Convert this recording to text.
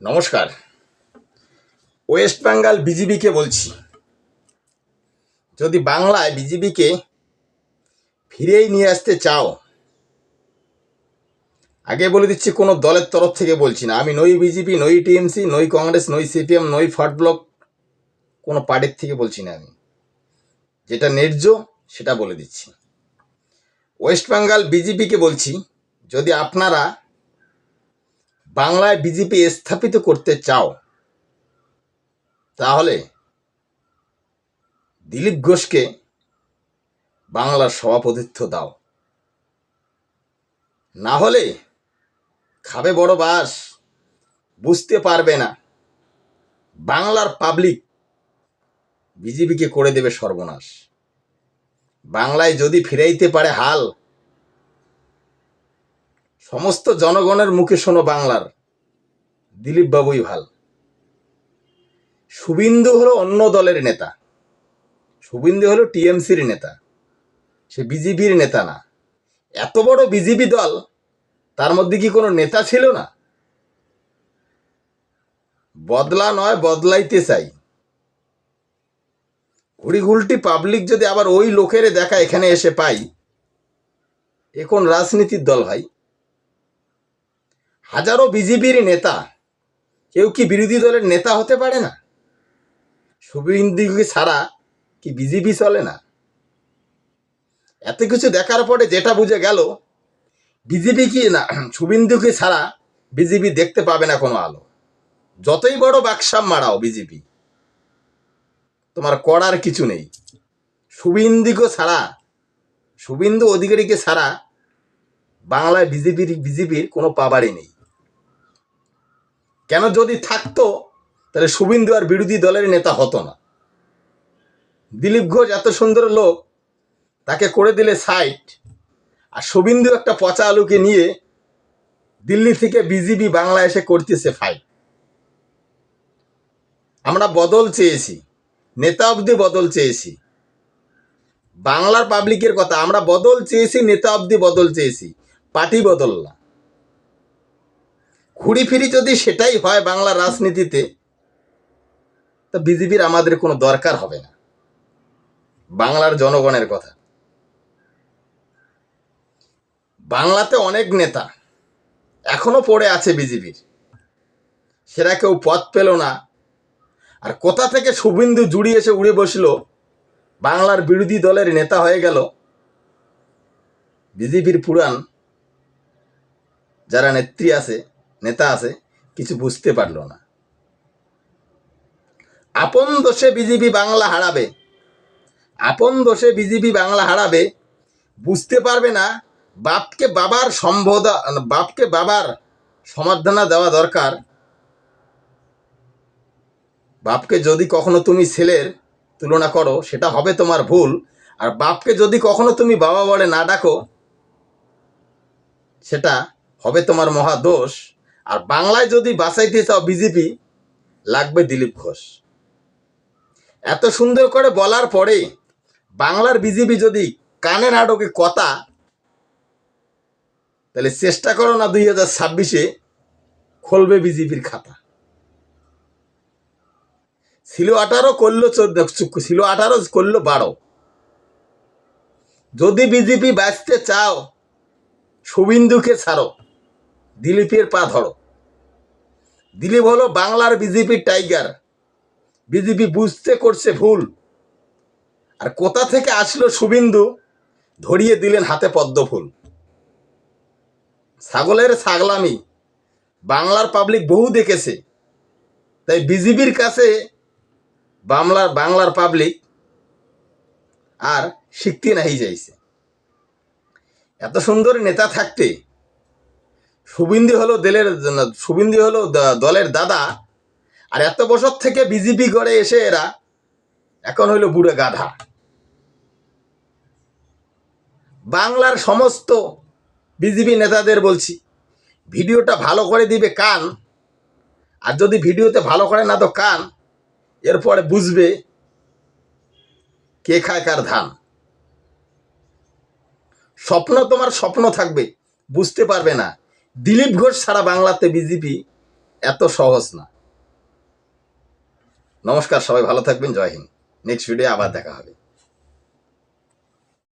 নমস্কার। ওয়েস্ট বেঙ্গল বিজেপিকে বলছি। যদি বাংলায় বিজেপিকে ফিরেই নিয়ে আসতে চাও, আগে বলে দিচ্ছি কোনো দলের তরফ থেকে বলছি না। আমি নই বিজেপি নই টিএমসি, নই কংগ্রেস, নই সিপিএম, নই ফট ব্লক কোনো পার্টির থেকে বলছি না আমি। যেটা ন্যায্য সেটা বলে দিচ্ছি। ওয়েস্ট বেঙ্গল বিজেপিকে বলছি, যদি আপনারা বাংলায় বিজেপি স্থাপিত করতে চাও, তাহলে দিলীপ ঘোষকে বাংলার সভাপতিত্ব দাও। না হলে খাবে বড় বাস, বুঝতে পারবে না। বাংলার পাবলিক বিজেপিকে করে দেবে সর্বনাশ। বাংলায় যদি ফিরাইতে পারে হাল সমস্ত জনগণের মুখে শোনো বাংলার। দিলীপ বাবুই ভালো। শুভিন্দু হলো অন্য দলের নেতা। শুভিন্দু হলো টিএমসির নেতা। সে বিজেপির নেতা না। এত বড় বিজেপি দল, তার মধ্যে কি কোনো নেতা ছিল না? বদলা নয়, বদলাইতে চাই। ঘুড়ি ঘুলটি পাবলিক যদি আবার ওই লোকের দেখা এখানে এসে পাই। এখন রাজনীতির দল ভাই? হাজারো বিজেপির নেতা, কেউ কি বিরোধী দলের নেতা হতে পারে না? শুভেন্দুকে ছাড়া কি বিজেপি চলে না? এত কিছু দেখার পরে যেটা বুঝে গেল, বিজেপি কি না শুভেন্দুকে ছাড়া বিজেপি দেখতে পাবে না কোনো আলো। যতই বড় বাকসাম মারাও বিজেপি, তোমার করার কিছু নেই। শুভেন্দুকে ছাড়া, শুভেন্দু অধিকারীকে ছাড়া বাংলায় বিজেপির বিজেপির কোনো পাবারই নেই। কেন যদি থাকতো, তাহলে শুভেন্দু আর বিরোধী দলের নেতা হতো না। দিলীপ ঘোষ এত সুন্দর লোক, তাকে করে দিলে সাইট। আর শুভেন্দু একটা পচা আলুকে নিয়ে দিল্লি থেকে বিজেপি বাংলা এসে করতেছে ফাইট আমরা বদল চেয়েছি, নেতা অবধি বদল চেয়েছি। বাংলার পাবলিকের কথা, আমরা বদল চেয়েছি, নেতা অবধি বদল চেয়েছি। পার্টি বদল না। ঘুরি ফিরি যদি সেটাই হয় বাংলা রাজনীতিতে, তা বিজেপির আমাদের কোনো দরকার হবে না। বাংলার জনগণের কথা। বাংলাতে অনেক নেতা এখনও পড়ে আছে বিজেপির। সেরা কেউ পথ পেল না। আর কোথা থেকে শুভেন্দু জুড়ি এসে উড়ে বসল, বাংলার বিরোধী দলের নেতা হয়ে গেল বিজেপির পুরাণ। যারা নেত্রী আছে নেতা আছে, কিছু বুঝতে পারল না। আপন দোষে বিজেপি বাংলা হারাবে। আপন দোষে বিজেপি বাংলা হারাবে, বুঝতে পারবে না, বাপকে বাবার সম্বোধা, বাপকে বাবার সমাধানা দেওয়া দরকার। বাপকে যদি কখনো তুমি ছেলের তুলনা করো, সেটা হবে তোমার ভুল। আর বাপকে যদি কখনো তুমি বাবা বলে না ডাকো, সেটা হবে তোমার মহা দোষ। আর বাংলায় যদি বাঁচাইতে চাও বিজেপি লাগবে দিলীপ ঘোষ। এত সুন্দর করে বলার পরে বাংলার বিজেপি যদি কানে নাটকে কথা, তাহলে চেষ্টা করো না দুই হাজার ছাব্বিশে খুলবে বিজেপির খাতা। ছিল আঠারো করল চোদ্দ ছিল আঠারো করল বারো। যদি বিজেপি বাঁচতে চাও, শুভিন্দুকে ছাড়ো। দিলীপের পা ধরো। দিলীপ হলো বাংলার বিজেপির টাইগার। বিজেপি বুঝতে করছে ভুল। আর কোথা থেকে আসলো শুভিন্দু, ধরিয়ে দিলেন হাতে পদ্ম ফুল। ছাগলের ছাগলামি, বাংলার পাবলিক বহু দেখেছে। তাই বিজেপির কাছে বাংলার বাংলার পাবলিক আর শিখতে নাহি যাইছে। এত সুন্দর নেতা থাকতে শুভিন্দি হলো দলের শুভিন্দি হলো দলের দাদা। আর এত বছর থেকে বিজেপি করে এসে এরা এখন হইল বুড়ে গাধা। বাংলার সমস্ত বিজেপি নেতাদের বলছি, ভিডিওটা ভালো করে দিবে কান। আর যদি ভিডিওতে ভালো করে না তো কান, এরপরে বুঝবে কে খায় কার ধান। স্বপ্ন তোমার স্বপ্ন থাকবে, বুঝতে পারবে না। দিলীপ ঘোষ ছাড়া বাংলাতে বিজেপি এত সহজ না। নমস্কার, সবাই ভালো থাকবেন, জয় হিন্দ। নেক্সট ভিডিও আবার দেখা হবে।